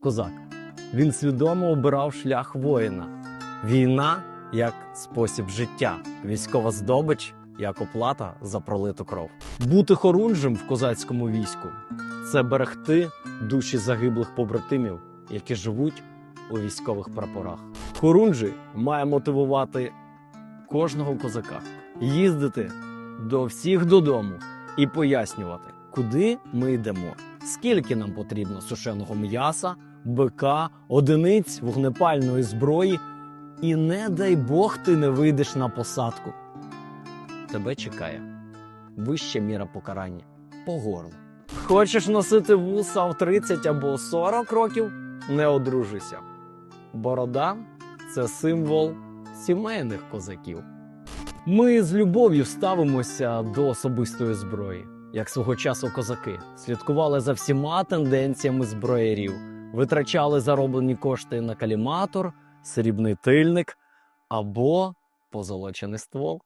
козак. Він свідомо обирав шлях воїна. Війна як спосіб життя, військова здобич як оплата за пролиту кров. Бути хорунжем в козацькому війську це берегти душі загиблих побратимів, які живуть у військових прапорах. Хорунжий має мотивувати кожного козака їздити до всіх додому і пояснювати, куди ми йдемо, скільки нам потрібно сушеного м'яса, бика, одиниць вогнепальної зброї, і не дай Бог ти не вийдеш на посадку. Тебе чекає вища міра покарання по горло. Хочеш носити вуса в 30 або 40 років? Не одружуйся. Борода це символ сімейних козаків. Ми з любов'ю ставимося до особистої зброї, як свого часу козаки, слідкували за всіма тенденціями зброєрів, витрачали зароблені кошти на каліматор, срібний тильник або позолочений ствол.